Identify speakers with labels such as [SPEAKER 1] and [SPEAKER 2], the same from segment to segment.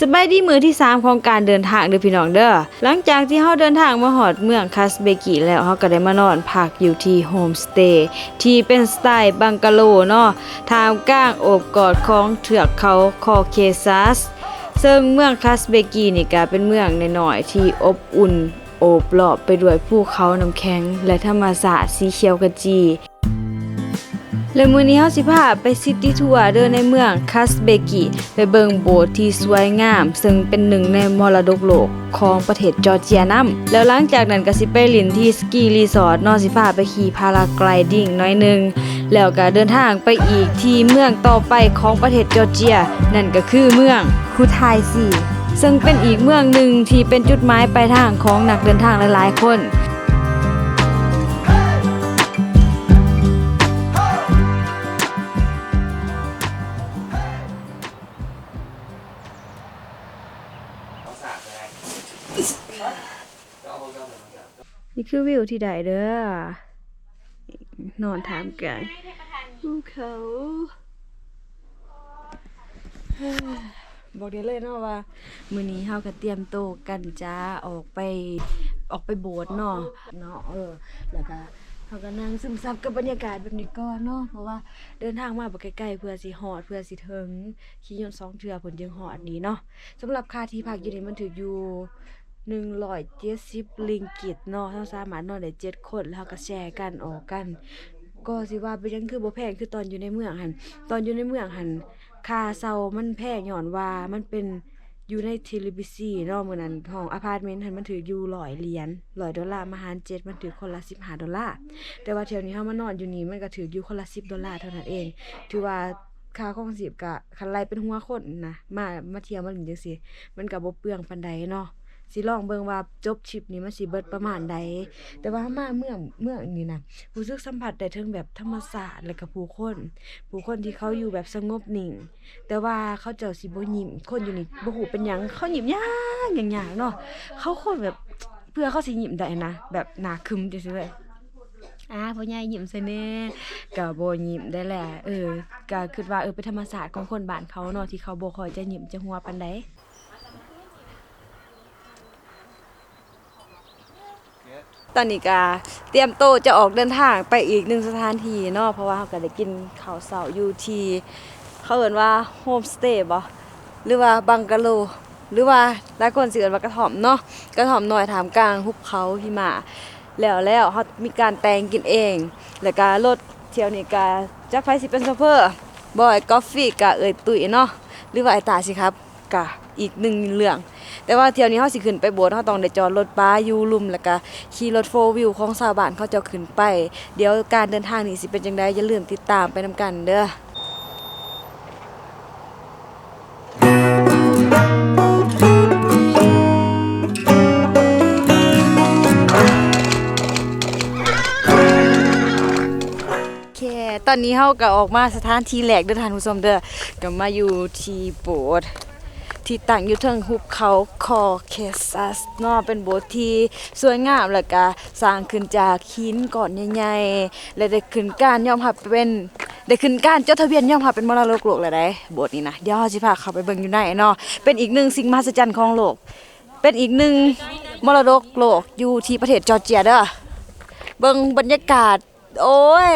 [SPEAKER 1] สบายดีมือที่ 3 ของการเดินทางเด้อพี่น้องเด้อหลังจากที่เฮาเดินทางมาหอดเมืองคัสเบกิแล้วเฮาก็ได้มานอนพักอยู่ที่โฮมสเตย์ที่เป็นสไตล์บังกะโลเนาะท่ามกลางโอบกอดของเทือกเขาคอเคซัส ซึ่งเมืองคัสเบกีนี่ก็เป็นเมืองน้อยๆที่อบอุ่น โอบล้อมไปด้วยภูเขาน้ำแข็ง และธรรมชาติสีเขียวขจี และมื้อนี้เฮาสิพาไปซิตี้ทัวร์เดินในเมืองคัสเบกิ ไปเบิงโบสถ์ที่สวยงาม ซึ่งเป็นหนึ่งในมรดกโลกของประเทศจอร์เจียนํแล้วหลังจากนั้นก็สิไปลินที่สกีรีสอร์ทนอสิพาไปขี่พาราไกลดิ้งน้อยหนึง แล้วก็เดินทางไปอีกที่เมืองต่อไปของประเทศจอร์เจีย นั่นก็คือเมืองคูไทซีซึ่งเป็นอีกเมืองหนึ่งที่เป็นจุดหมายปลายทางของนักเดินทางหลายๆ คน คือวิวที่ใดเด้อนอนถามกันภูเขาบอกได้เลยเนาะว่า มื้อนี้เฮาก็เตรียมโตวกันจ้าออกไปออกไปโบสถ์เนาะเนาะเออแล้วก็เฮาก็นั่งซึมซับกับบรรยากาศแบบนี้ก่อนเนาะเพราะว่าเดินทางมาบ่ใกล้ๆเพื่อสิฮอดเพื่อสิถึงขี่ยนต์สองเทื่อเพิ่นจึงฮอดนี้เนาะสำหรับค่าที่พักอยู่นี่มันถืออยู่ หนึ่งร้อยเจ็ดสิบลิงกิตเนาะเราสามารถนอนได้เจ็ดคนแล้วก็แชร์กันออกกัน ก็สิว่าไปยังคือบ่แพงคือตอนอยู่ในเมืองหันตอนอยู่ในเมืองหันค่าเซามันแพงย้อนว่ามันเป็นอยู่ในทเลบิซีเนาะมื้อนั้นห้องอพาร์ตเมนต์หันมันถืออยู่100เหรียญ100ดอลลาร์มาหาร7มันถือคนละ15ดอลลาร์แต่ว่าเที่ยวนี้เฮามานอนอยู่นี่มันก็ถืออยู่คนละ10ดอลลาร์เท่านั้นเองถือว่าค่าครองชีพก็คันไล่เป็นหัวคนนะมามาเที่ยวมาหลินจังซี่มันก็บ่เปลืองปานใดเนาะ สิลองเบิ่งว่าจบทริปนี้มันสิเบิดประมาณใดแต่ว่ามาเมืองเมืองนี้นะรู้สึกสัมผัสได้ถึงแบบธรรมศาสตร์และก็ผู้คนผู้คนที่เขาอยู่แบบสงบนิ่ง แต่ว่าเขาเจ้าสิบ่ยิ้มคนอยู่นี่บ่ฮู้เป็นหยังเขายิ้มยากอย่างยากเนาะเขาคนแบบเพื่อเขาสิยิ้มได้นะแบบหน้าคึมจังซี่เลยอ่าพ่อใหญ่ยิ้มใส่แน่ก็บ่ยิ้มได้แหละ เออก็คิดว่าเออเป็นธรรมศาสตร์ของคนบ้านเขาเนาะที่เขาบ่ค่อยจะยิ้มจะหัวปานใด ตอนนี้ก็เตรียมโตจะออกเดินทางไปอีกหนึ่งสถานที่เนาะเพราะว่าเราก็ได้กินข้าวเสาอยู่ที่เขาเอ่นว่าโฮมสเตย์บ่หรือว่าบังกะโล หรือว่าหลายคนสิเอิ้นว่ากระท่อมเนาะกระท่อมหน้อยถามกลางหุบเขาหิมะแล้วแล้วเขามีการแต่งกินเอง แล้วก็รถเที่ยวนี้ก็จักไฟสิเป็นโซเฟอร์บอยกาแฟก็เอ่ยตุ๋ยเนาะหรือว่าไอตาสิครับก็ อีกหนึ่งเรื่อง แต่ว่าเที่ยวนี้เฮาสิขึ้นไปโบสถ์เฮาต้องได้จอดรถป้าอยู่ลุมแล้วก็ขี่รถโฟร์วิวของชาวบ้านเขาจะขึ้นไป เดี๋ยวการเดินทางนี่สิเป็นจังไดอย่าลืมติดตามไปนํกันเด้อตอนนี้เฮาก็ออกมาสถานที่แรกเด้อท่านผู้ชมเด้อก็มาอยู่ที่โบสถ์ ที่ตั้งอยู่เทิงหุบเขาคอเคซัสนาะเป็นโบสถ์ที่สวยงามแล้วก็สร้างขึ้นจากหินก้อนใหญ่ๆและได้ขึ้นการยอมรับเป็นได้ขึ้นการจดทะเบียนยอมรับเป็นมรดกโลกแล้วได้โบสถ์นี้นะเดี๋ยวเราสิพาเข้าไปเบิ่งอยู่ในเนาะเป็นอีกหนึ่งสิ่งมหัศจรรย์ของโลก เป็นอีกหนึ่งมรดกโลกอยู่ที่ประเทศจอร์เจียเด้อเบิ่งบรรยากาศ โอ้ย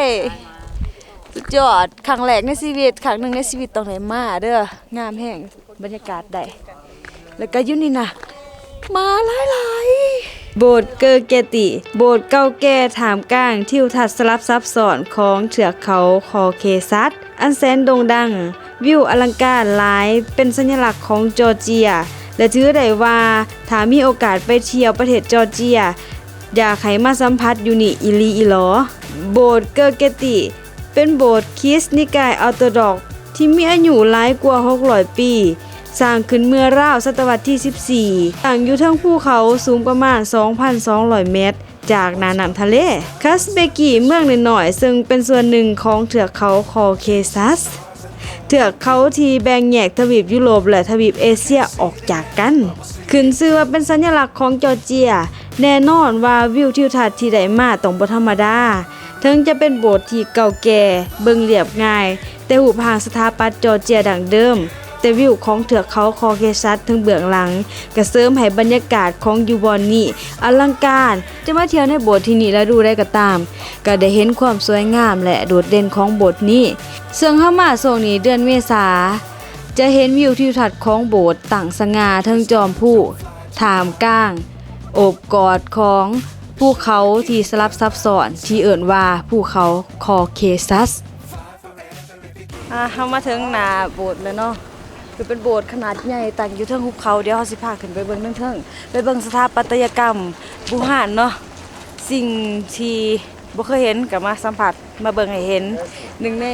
[SPEAKER 1] สุดยอดครั้งแรกในชีวิตครั้งหนึ่งในชีวิตต้องได้มาเด้องามแห่งบรรยากาศได้ แล้วก็ยู่นี่นะมาหลายหลายโบสถ์เกอร์เกติ โบสถ์เก่าแก่ถามกลางทิวทัศน์สลับซับซ้อนของเถือกเขาคอเคซัสอันแสนโด่งดัง วิวอลังการหลายเป็นสัญลักษณ์ของจอร์เจีย และถือได้ว่าถ้ามีโอกาสไปเที่ยวประเทศจอร์เจีย อยากให้มาสัมผัสอยู่นี่อีหลีอีหลอ โบสถ์เกอร์เกติ เป็นโบสถ์คริสต์นิกายออร์โธดอก ที่มีอายุหลายกว่า600ปีสร้างขึ้นเมื่อราวศตวรรษที่ 14ตั้งอยู่ทั้งภูเขาสูงประมาณ 2,200 เมตร จากนาน้ำทะเล คัสเบกีเมืองหน้อยๆ ซึ่งเป็นส่วนหนึ่งของเทือกเขาคอเคซัส เทือกเขาที่แบ่งแยกทวีปยุโรปและทวีปเอเชียออกจากกัน ขึ้นชื่อว่าเป็นสัญลักษณ์ของจอร์เจีย แน่นอนว่าวิวทิวทัศน์ที่ได้มาต้องบ่ธรรมดาถึงจะเป็นโบสถ์ที่เก่าแก่ เบิ่งเรียบง่าย แต่หูพางสถาปัตย์จอร์เจียดังเดิม แต่วิวของเถือกเขาคอเคซัสทั้งเบื้องหลังก็เสริมให้บรรยากาศของยูบอนนี่อลังการจะมาเที่ยวในโบสถ์ที่นี่แล้วดูได้ก็ตาม ก็ได้เห็นความสวยงามและโดดเด่นของโบสถ์นี้ซึ่งเข้ามาช่งนี้เดือนเมษาจะเห็นวิวทิวทัศน์ของโบสถ์ต่างสง่าทั้งจอมผู้ถามกลาง โอบกอดของภูเขาที่สลับซับซ้อนที่เอิ่นว่าภูเขาคอเคซัส อ่าเรามาถึงหน้าโบสถ์แล้วเนาะคือเป็นโบสถ์ขนาดใหญ่ตั้งอยู่เทิงหุบเขาเดี๋ยวเราสิพาขึ้นไปเบิ่งเทิงๆไปเบิ่งสถาปัตยกรรมบูหานเนาะสิ่งที่บ่เคยเห็นก็มาสัมผัสมาเบิ่งให้เห็นหนึ่งใน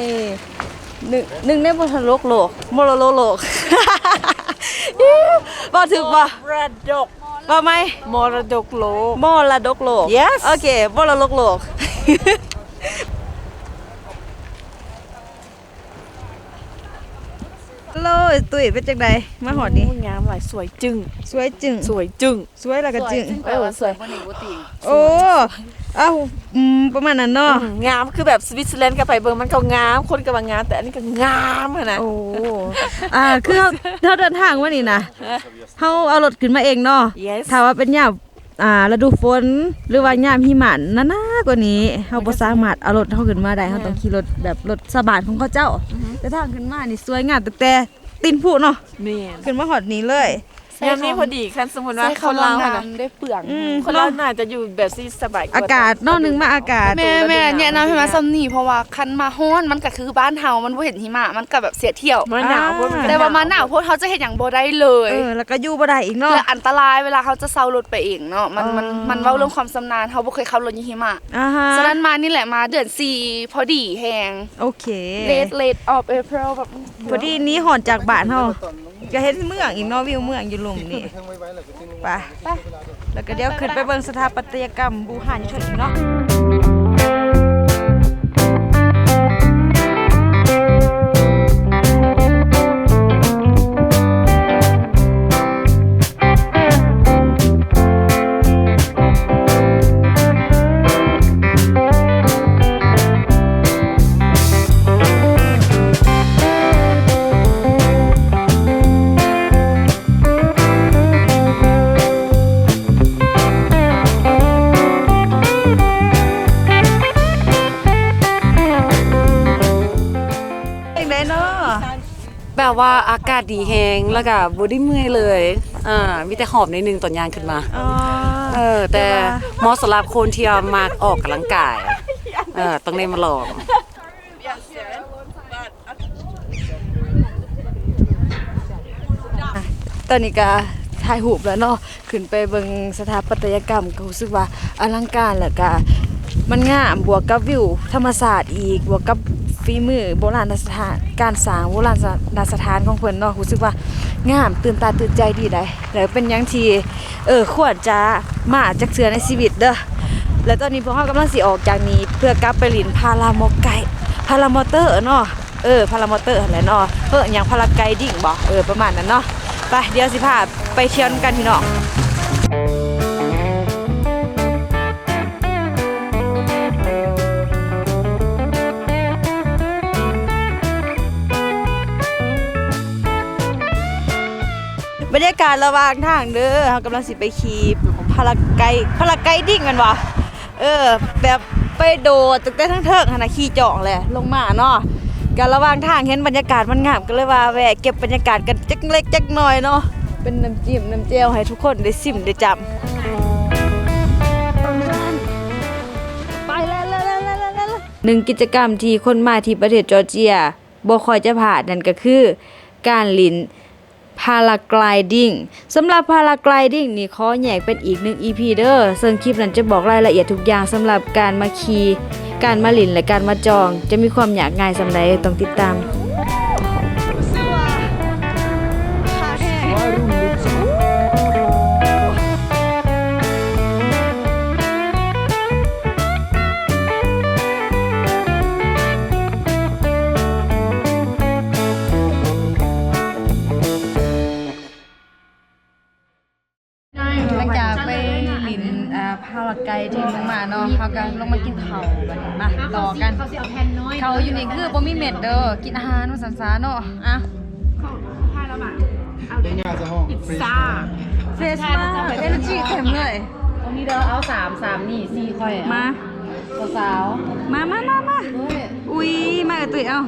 [SPEAKER 1] หนึ่งหนึ่งในมรดกโลกมรดกโลก บ่ถึกบ่
[SPEAKER 2] มรดก
[SPEAKER 1] บ่ไหม
[SPEAKER 2] มรดกโลก
[SPEAKER 1] มรดกโลก
[SPEAKER 2] Yes
[SPEAKER 1] โอเคมรดกโลก ฮัลโหลตุ้ยเป็นจังไดมาหอดนี้
[SPEAKER 2] โงามหลายสวยจึง
[SPEAKER 1] สวยจึง
[SPEAKER 2] สวยจึง
[SPEAKER 1] สวยแล้วก็จึง
[SPEAKER 2] เออสวย
[SPEAKER 1] โอ้เอ้าอืมประมาณนั้นเนาะ
[SPEAKER 2] งามคือแบบสวิตเซอร์แลนด์กับไปเบิ่งมันก็งามคนก็ว่างามแต่อันนี้ก็งามอะนะ
[SPEAKER 1] โอ้อ่าคือเฮาเฮาเดินทางมานี่นะเฮาเอารถขึ้นมาเองเนาะ
[SPEAKER 2] yes
[SPEAKER 1] ถ้าว่าเป็นยาม อ่าฤดูฝนหรือว่ายามหิมะนานๆกว่านี้เฮาบ่สามารถเอารถเฮาขึ้นมาได้เฮาต้องขี่รถแบบรถสบานของเขาเจ้าแต่ทางขึ้นมานี่สวยงามตั้งแต่ตีนผู้เนาะ
[SPEAKER 2] แม่น
[SPEAKER 1] ขึ้นมาหอดนี้เลย
[SPEAKER 2] งามนี่พอดีคันสมมุติว่าคนลาวอะนะ
[SPEAKER 3] ได้เปลือง
[SPEAKER 1] อืม
[SPEAKER 2] คนลาวน่าจะอยู่แบบที่สบายว่
[SPEAKER 1] อากาศเนอกนึงมาอากาศ
[SPEAKER 3] แม่แม่เนี่ยนะให้มาซ้ำนี่เพราะว่าคันมาฮ้อนมันก็คือบ้านเฮามันบ่เห็นหิมะมันก็แบบเสียเที่ยว
[SPEAKER 2] มันหนาวเพราะมัน
[SPEAKER 3] แต่ว่ามาหนาวพวกเขาจะเห็นอย่างบ่ได้เลย
[SPEAKER 1] เออแล้วก็อยู่บ่ได้อีกเนาะ
[SPEAKER 3] และอันตรายเวลาเขาจะเซารถไปเองเนาะมันมัน
[SPEAKER 1] อ๋อ
[SPEAKER 3] มันเว้าเรื่องความสำนาญเขาบ่เคยขับรถในหิมะ
[SPEAKER 1] อ่าฮะ
[SPEAKER 3] ฉะนั้นมานี่แหละมาเดือน4พอดีแฮง
[SPEAKER 1] โอเค
[SPEAKER 3] late late of April แบบ
[SPEAKER 1] พอดีนี้หอนจากบ้านเฮา ก็เห็นเมืองอีกเนาะวิวเมืองอยู่ลุมนี่ไปแล้วก็เดี๋ยวขึ้นไปเบิ่งสถาปัตยกรรมบูหานอยู่เถิงอีกเนาะ
[SPEAKER 4] แบบว่าอากาศดีแฮงแล้วก็บ่ได้เมื่อยเลยอ่ามีแต่หอบในดนึงตอนยางขึ้นมา
[SPEAKER 1] อ๋อ
[SPEAKER 4] เออแต่เหมาะสำหรับคนที่มาออกกำลังกายเออต้องได้มาลอง
[SPEAKER 1] ตอนนี้ก็ถ่ายรูปแล้วเนาะขึ้นไปเบิ่งสถาปัตยกรรมก็รู้สึกว่าอลังการแล้วก็มันงามบวกกับวิวธรรมศาสตร์อีกบวกกับ ฝีมือโบราณสถานการสร้างโบราณสถานของเพิ่นเนาะรู้สึกว่างามตื่นตาตื่นใจดีได้แล้วเป็นยังทีเออควรจะมาจักเทือในชีวิตเด้อแล้วตอนนี้พวกเรากำลังสิออกจากนี้เพื่อกลับไปลินพารามอไกพารามอเตอร์เนาะเออพารามอเตอร์แหละเนาะเอออย่างพาราไกดิ้งบ่เออประมาณนั้นเนาะไปเดี๋ยวสิพาไปเที่ยวกันพี่น้องากาศระหว่างทางเด้อเรากำลังสิไปขี่พาราไกพาราไกดิ้งกันวะเออ แบบไปโดดตึกแต่ทั้งเทิงขนาดขี่จ่องแหละลงมาเนาะการระหว่างทางเห็นบรรยากาศมันงามก็เลยว่าแวะเก็บบรรยากาศกันจักเล็กจักน้อยเนาะเป็นน้ำจิ้มน้ำเจลให้ทุกคนได้ซิมได้จำไปแล้วแล้วแล้วแล้วแล้วหนึ่งกิจกรรมที่คนมาที่ประเทศจอร์เจียบ่คอยจะผ่านนั่นก็คือ การลิน พาราไกลดิ้งสำหรับพาราไกลดิ้งนี่ขอแยกเป็นอีกหนึ่ง EP เด้อซึ่งคลิปนั้นจะบอกรายละเอียดทุกอย่างสำหรับการมาขี่การมาหลินและการมาจอง จะมีความยากง่ายสำหรับต้องติดตาม อ่าพาราไกที่ลงมาเนาะเขาก็ลงมากินข้าวบัดนี้มาต่อกันเขาอยู่นี่คือบ่มีเม็ดเด้อกินอาหารมาสันสาเนาะอะ
[SPEAKER 3] พา
[SPEAKER 5] เป็นงานจะห้องฟรีซ่า
[SPEAKER 1] เฟสมาเอเนจีเต็มเลย
[SPEAKER 4] ตรงนี้เด้อเอาสามสามนี่สี่ค่อย
[SPEAKER 1] มา
[SPEAKER 4] สาว
[SPEAKER 1] มามามามา
[SPEAKER 4] ๆเฮ้ย
[SPEAKER 1] อุ้ยมากับตุ้ยเอา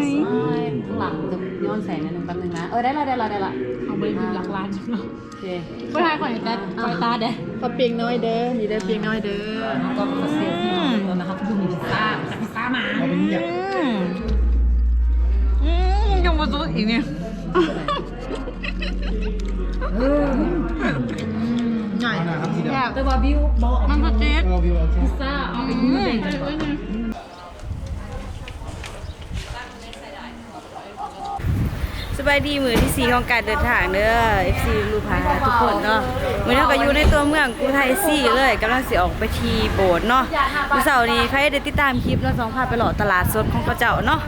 [SPEAKER 4] สไมล์สไมล์หลังจะย้อนแสงนิดนึงแป๊บนึงนะ เออได้ละได้ละได้ละเอาไปดูหลักล้านจังเนาะโอเค
[SPEAKER 3] บ่ทายข่อยแต่ข่อยตาเด้
[SPEAKER 2] ขอเปียงน้อยเด้อมีเด้อเปียงน้อยเด้อ
[SPEAKER 4] แล้วก็เซลฟี่ของตัวนะครับทุกมีพิซซ่าจากพิซซ่ามา
[SPEAKER 5] เราเป็นเงียบ
[SPEAKER 1] อืมอืมยังมาตัวอีกเนี่ย
[SPEAKER 5] เอาหน้าครับทีเดียว
[SPEAKER 4] แต่ว่าบิวบอก
[SPEAKER 1] มันก็จี๊ด
[SPEAKER 5] เราวิวโอเค
[SPEAKER 4] พิซซ่าเอาไปกินเอง
[SPEAKER 1] ส บายดีมือที่สี่ของการเดินทางเด้อ FC ลูพาทุกคนเนาะมือนี้าก็อยู่ในตัวเมืองกูไทยซี่เลยกำลังสิออกไปทีโบสถ์เนาะมื้อเสาร์นี้ใครได้ติดตามคลิปเนาสองพาไปหล่อตลาดสดของพระเจ้าเนาะ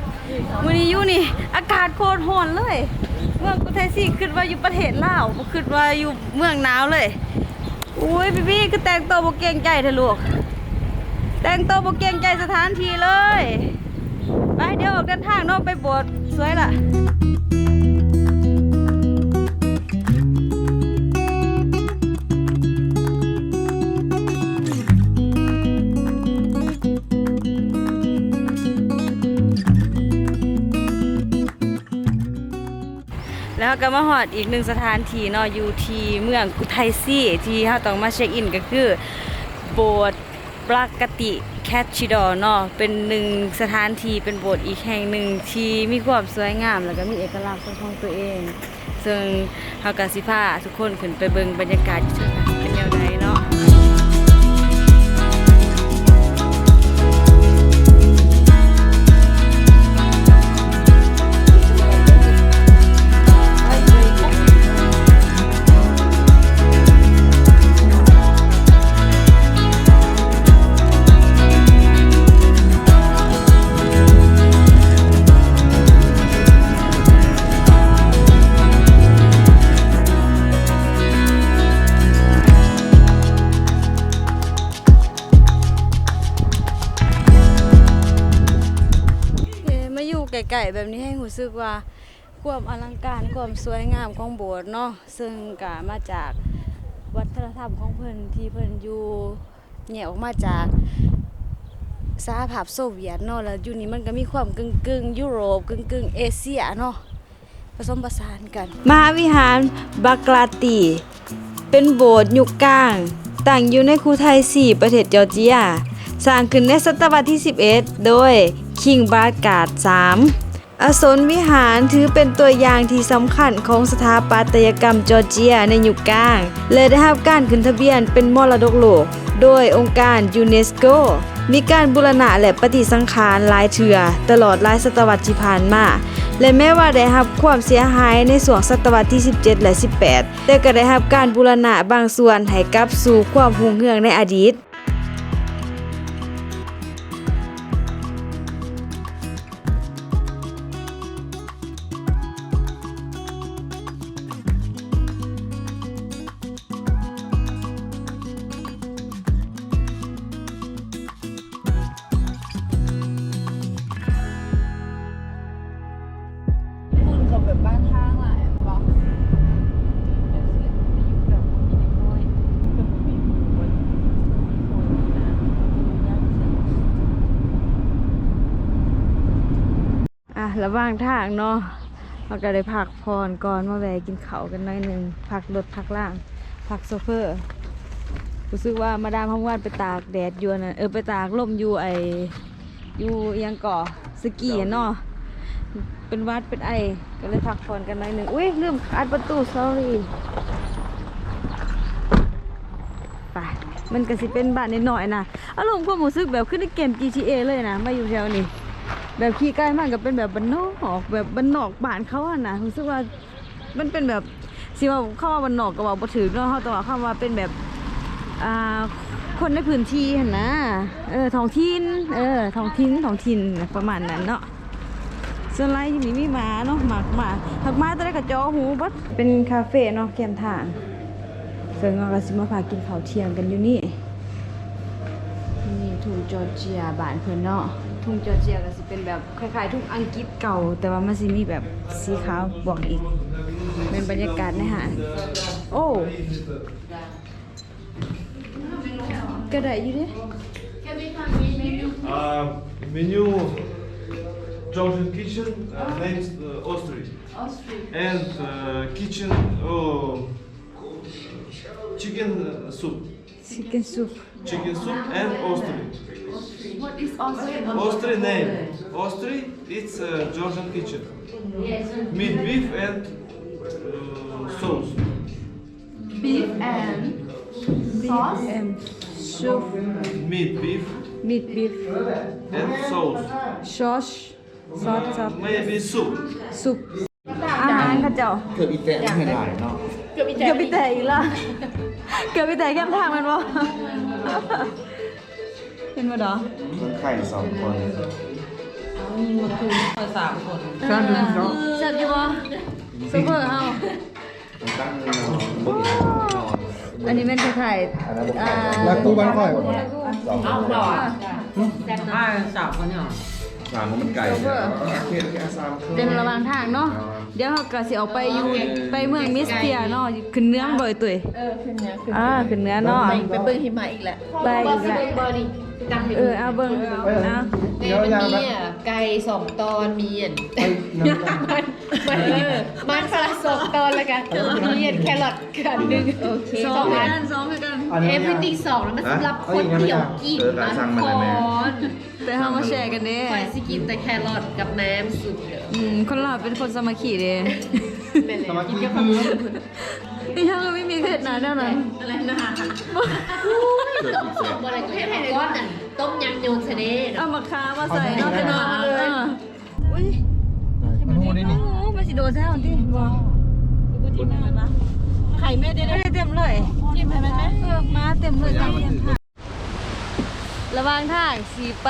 [SPEAKER 1] มือนี้อยู่นี่ อากาศโคตรร้อนเลย เมืองกูไทยซี่คิดว่าอยู่ประเทศลาวบ่คิดว่าอยู่เมืองหนาวเลยอุ้ยพี่ๆคือแต่งตัวโบเกงใจเถอะลูกแต่งตัวโบเกงใจสถานที่เลยไปเดี๋ยวออกเดินทางเนาะไปโบสถ์สวยล่ะ แล้วก็มาหอดอีกหนึ่งสถานที่เนาะอยู่ที่เมืองกุไทซี่ที่เราต้องมาเช็คอินก็คือโบสถ์ปรากติแคทชิดอเนาะเป็นหนึ่งสถานที่เป็นโบสถ์อีกแห่งหนึ่งที่มีความสวยงาม แล้วก็มีเอกลักษณ์ของตัวเอง ซึ่งเฮากาสิพาทุกคนขึ้นไปเบิ่งบรรยากาศที่ รู้สึกว่าความอลังการความสวยงามของโบสถ์เนาะซึ่งก็มาจากวัฒนธรรมของเพิ่นที่เพิ่นอยู่แยออกมาจากสหภาพโซเวียตเนาะแล้วอยู่นี่มันก็มีความกึ่งๆยุโรปกึ่งๆเอเชียเนาะผสมผสานกัน มหาวิหารบากลาตี เป็นโบสถ์ยุคกลางตั้งอยู่ในคูไทย 4 ประเทศจอร์เจีย สร้างขึ้นในศตวรรษที่ 11 โดยคิงบาร์กาด 3 อสนวิหารถือเป็นตัวอย่างที่สำคัญของสถาปัตยกรรมจอร์เจียในยุคกลาง และได้รับการขึ้นทะเบียนเป็นมรดกโลก โดยองค์การยูเนสโก มีการบูรณะและปฏิสังขารหลายเถื่อตลอดหลายศตวรรษที่ผ่านมา และแม้ว่าได้รับความเสียหายในส่วงศตวรรษที่ 17 และ 18 แต่ก็ได้รับการบูรณะบางส่วนให้กลับสู่ความรุ่งเรืองในอดีต อะระหว่างทางเนาะเราก็ได้พักพรก่อนมาแวะกินเขากันหน่อยหนึ่งพักรถพักล่างพักโซเฟอร์รู้สึกว่ามาดามพงวานไปตากแดดอยู่นะเออไปตากลมอยู่ไออยู่เอียงก่อสกีเนาะเป็นวัดเป็นไอก็เลยพักผ่อนกันหน่อยหนึ่งอุ้ยลืมอัดประตู sorry ไปมันก็สิเป็นบ้านนิดหน่อยๆนะอารมณ์ความรู้สึกแบบขึ้นในเกม GTA เลยนะมาอยู่แถวนี้ แบบขี่ใกล้มากก็เป็นแบบบ้านนอกแบบบ้านนอกบ้านเขาอะนะรู้สึกว่ามันเป็นแบบสิว่าเข้าว่าบ้านนอกก็ว่าบ่ถือเนาะเขาแต่ว่าเข้าว่าเป็นแบบอ่าคนในพื้นที่หั่นนะเออท้องถิ่นเออท้องถิ่นท้องถิ่นประมาณนั้นเนาะส่วนไรอยู่นี่มีหมาเนาะหมากหมาหักหมาตัวได้กับจอหูบัดเป็นคาเฟ่เนาะแคมทางซึ่งเราก็สิมาพากินข้าวเที่ยงกันอยู่นี่นี่ถูกจอร์เจียบ้านเพิ่นเนาะ ทุ่งจอร์เจียก็สิเป็นแบบคล้ายๆทุ่งอังกฤษเก่า แต่ว่ามันสิมีแบบสีขาวบวกอีก เป็นบรรยากาศในหาดโอ้ก็ได้อยู่เด้
[SPEAKER 6] Uh, menu Georgian kitchen uh, named uh, Ostry. And uh, kitchen oh, chicken uh, soup.
[SPEAKER 1] ชิคเก้นซุป
[SPEAKER 6] Chicken soup and Ostry. What is Ostry? Ostry name. Ostry, it's uh, Georgian kitchen. Meat, beef and uh, sauce.
[SPEAKER 1] แอมซุป
[SPEAKER 6] Meat, beef
[SPEAKER 1] มิดบีฟ
[SPEAKER 6] and sauce.
[SPEAKER 1] ซอสซอสซอส
[SPEAKER 6] Maybe soup.
[SPEAKER 1] ซุปอาหารเข้าเจ้า
[SPEAKER 5] เกือบอีแตะไม่เห็นหลายเนาะ
[SPEAKER 1] เกือบไปแต่อีกละ เกือบไปแต่แก้มทางมันบ่เห็นบ่ดอ
[SPEAKER 5] ไข่สองคน
[SPEAKER 1] แซ่บอยู่บ่ซุปเปอร์เฮา
[SPEAKER 5] ตั้งนอนบ่กินนอน
[SPEAKER 1] อันนี้เป็นไข่ๆอ่า
[SPEAKER 5] แล้วตู้บ้านค่อย
[SPEAKER 7] เอาหรออ่าสาวคนเนี่ย
[SPEAKER 5] สามมันไก่เพียงแค่สามครึ่ง
[SPEAKER 1] เต็มระหว่างทางเนาะเดี๋ยวเราก็สิออกไปอยู่ไปเมืองมิสเตียเนาะขึ้นเนื้อบ่อยตุ้ย
[SPEAKER 2] เออขึ้นเนี้ยขึ้น
[SPEAKER 1] อ่าขึ้นเนื้อเนาะ
[SPEAKER 2] ไปเบิ่งหิมะอีกแหละ
[SPEAKER 1] ไปอีกละ
[SPEAKER 7] บอดี้ตั้ง
[SPEAKER 1] เออเอาเบิ่งเอา
[SPEAKER 7] เนี่ยมันมีอะ ไก่สองตอนมีอะมันมันมันฝรั่งสองตอนแล้วกันมีอะแครอทกันหนึ่งโอเค
[SPEAKER 1] ส
[SPEAKER 7] ส
[SPEAKER 1] อ
[SPEAKER 7] องง
[SPEAKER 1] กั
[SPEAKER 7] อัน
[SPEAKER 1] นสองกัน
[SPEAKER 7] เอฟวิติ้งสองแล้วมันสำหรับคนเดี่ยวกินนะทุกคน
[SPEAKER 1] แต่เฮามาแชร์กันเด้
[SPEAKER 7] คอยสิกินแต่แครอทกับน้ำสุดเด้อ
[SPEAKER 1] อืมคนเราเป็นคนสามัคคีเด้
[SPEAKER 7] เป็นเลย
[SPEAKER 5] สมาธิคือ
[SPEAKER 1] อีเฮาก็ไม่มีเกิดหนาแน่นอน
[SPEAKER 7] อะไรนะ
[SPEAKER 5] เกือบอีแตะ
[SPEAKER 7] อะไรก็ให้ไทยก้อนน่ะ ต้มยำโยนเสน่ห์
[SPEAKER 1] เอามาค้ามาใส่เนาะเป็นหนาเอออุ้ย
[SPEAKER 5] มันหูนี่นี่
[SPEAKER 1] โอ้มันสิโดนแท้ติบ่ไข่แม่ได้ได้เต็มเลยกินไปไหมแม่เออมาเต็มเลยเต็มทางระหว่างทางสีไป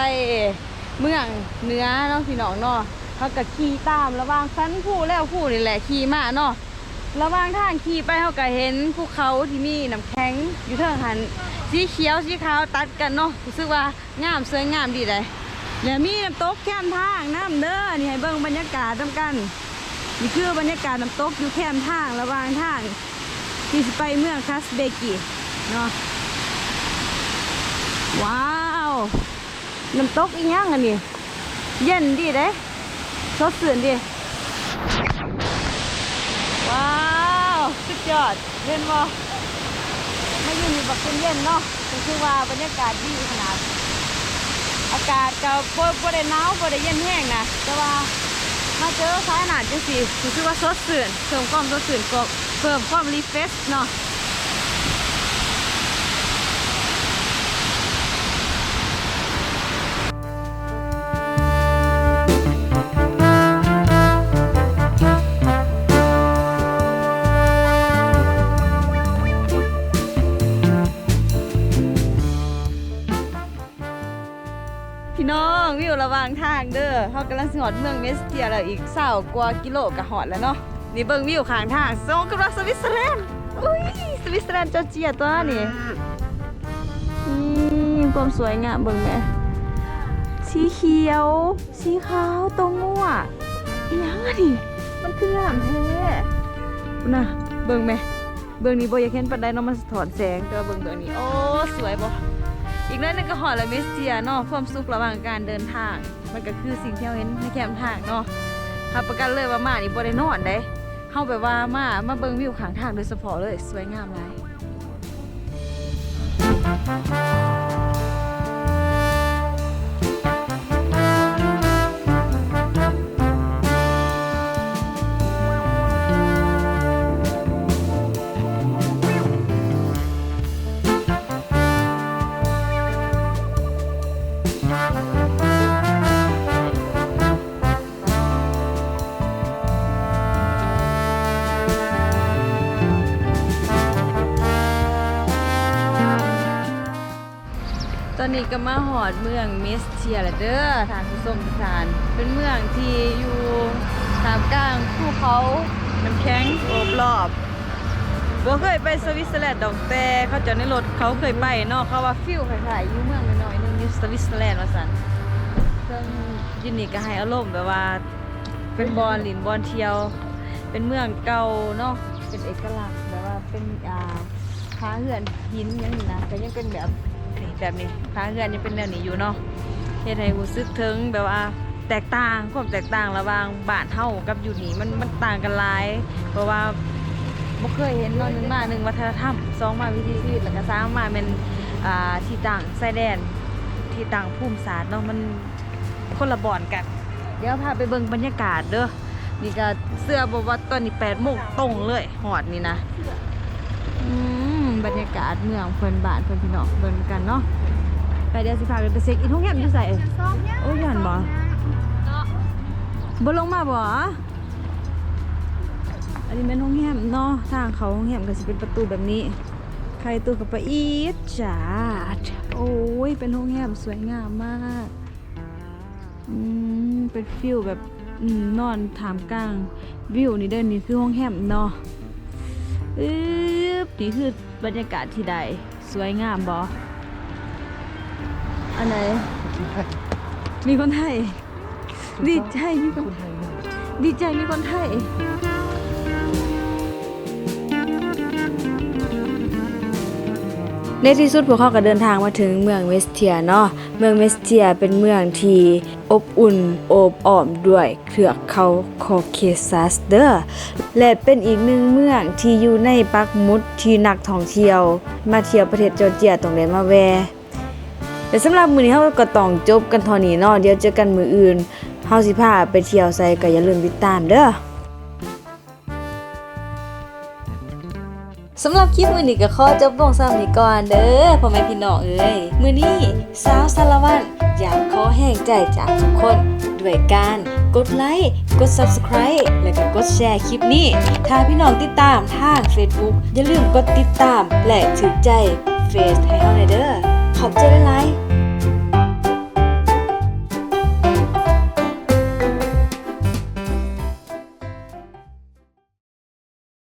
[SPEAKER 1] เมืองเหนือเนาะพี่น้องเนาะเขาก็ขี่ตามระหว่างคันผู้แล้วผู้นี่แหละขี่มาเนาะระหว่างทางขี่ไปเขาก็เห็นภูเขาที่มีน้ำแข็งอยู่เทิงหัน สีเขียวสีขาวตัดกันเนาะรู้สึกว่างามสวยงามดีเลยแล้วมีน้ำตกแคมทางน้ำเด้อนี่ให้เบิ่งบรรยากาศตากันนี่คือบรรยากาศน้ำตกอยู่แคมทางระหว่างทางที่สไปเมืองคัสเบกิเนาะว้าวน้ำตกอีกอย่างอันนี้เย็นดีเด้สดสื่นดีว้าวสุดยอดเย็นบ่ ม่ยืนอยู่บักเย็นๆเนาะก็คือว่าบรรยากาศดีขนาด อากาศก็บ่บ่ได้หนาวบ่ได้เย็นแห้งนะแต่ว่ามาเจอสายหนาดจังสิคือว่าสดชื่นเพิ่มความสดชื่นก็เพิ่มความรีเฟรชเนาะากำลังสิหอดเมืองเมสเตียแล้วอีกเศร้ากว่ากิโลกับหอดแล้วเนาะนี่เบิ่งวิวข้างทางส่งกำลังสวิตเซอร์แลนด์อุ้ยสวิตเซอร์แลนด์จอร์เจียตัวนี่นี่ความสวยงามเบิ่งแหม่สีเขียว สีขาวตรงงัวอีหยังอะนี่มันคืองามแท้น่ะเบิ่งแหม่เบิ่งนี้บ่อยากเห็นปานใดเนาะมันสะท้อนแสงแต่ว่าเบิ่งเบิ่งนี้โอ้สวยบ่ อีกน้อยนึงก็หอดและเมสเซียเนาะความสุขระหว่างการเดินทาง มันก็คือสิ่งที่เราเห็นในแคมป์ทางเนาะรับประกันเลยว่ามานี่บ่ได้นอนได้เฮาแบบว่ามามาเบิ่งวิวข้างทางโดยเฉพาะเลยสวยงามหลาย อนนี้ก็มาหอดเมืองเมสเทียแล้วเด้อทานผู้ชมทุกท่าน เป็นเมืองที่อยู่ท่ามกลางภูเขาน้ำแข็งโอบรอบบ่เคยไปสวิตเซอร์แลนด์ดอกแต่เขาเจะในรถเขาเคยไปเนาะเขาว่าฟิลคล้ายๆอยู่เมืองน้อยๆนึงอยู่สวิตเซอร์แลนด์ว่าซั่นซึ่งยินนี่ก็ให้อารมณ์แบบว่า เป็นบอลหลินบอลเที่ยว เป็นเมืองเก่าเนาะเป็นเอกลักษณ์แบบว่าเป็นอ่าพาเหือนหินอยังนี้นะก็ยังเป็นแบบ แบบนี้พาเหือนยังเป็นแนวนี้อยู่เนาะเฮ็ดให้รู้สึกถึงแบบว่าแตกต่างความแตกต่างระหว่างบ้านเฮากับอยู่นี่มันมันต่างกันหลาย เพราะว่าบ่เคยเห็นเนาะหนึ่งมาหนึ่งวัฒนธรรมสองมาวิถีชีวิตแล้วก็สามมาเป็นอ่าที่ต่างชายแดนที่ต่างภูมิศาสตร์เนาะมันคนละบ่อนกัน เดี๋ยวพาไปเบิ่งบรรยากาศเด้อนี่ก็เสื้อบอกว่าตอนนี้แปดโมงตรงเลยหอดนี่นะอืม บรรยากาศเมืองเพิ่นบ้านเพิ่นพี่น้องเบิ่งกันเนาะไปเดี๋ยวสิพาไปเซ็กอีทุ่งแฮมอยู่ใส่เอ้ยโอ้ยยันบ่บ่ลงมาบ่อันนี้เป็นห้องแฮมเนาะทางเขาห้องแฮมก็สิเป็นประตูแบบนี้ ใครตู้เข้าไปอีดจ้าโอ้ยเป็นห้องแฮมสวยงามมากอืมเป็นฟิลแบบอนอนถามกลางวิวนี่เดินนี่คือห้องแฮมเนาะอึ๊ บนี่คือบรรยากาศที่ใด สวยงามบออันไหน มีคนไทย ดีใจมีคนดีใจมีคนไทยในที่สุดพวกเขาก็เดินทางมาถึงเมืองเวสเทียเนาะ เมืองเวสเทียเป็นเมืองที่ อบอุ่นโอบอ้อมด้วยเทือเขาคอเคซัสเดอร์และเป็นอีกหนึ่งเมืองที่อยู่ในปักมุดที่นักท่องเที่ยว มาเที่ยวประเทศจอร์เจียต้องได้มาแวแต่สำหรับมื้อนี้เฮาก็ต้องจบกันเท่านี้เนาะเดี๋ยวเจอกันมื้ออื่นเฮาสิพาไปเที่ยวไสก็อย่าลืมติดตามเด้อสำหรับคลิปมือนี้ก็ขอจบลงซ้ำนี้ก่อนเด้อพ่อแม่พี่น้องเอ้ยมือนี้สาวสารวัน อยากขอแห้งใจจากทุกคน ด้วยการกดไลค์ กด Subscribe และก็กดแชร์คลิปนี้ ถ้าพี่น้องติดตามทาง Facebook อย่าลืมกดติดตามและถือใจเฟซให้เฮาหน่อยเด้อขอบใจหลายๆ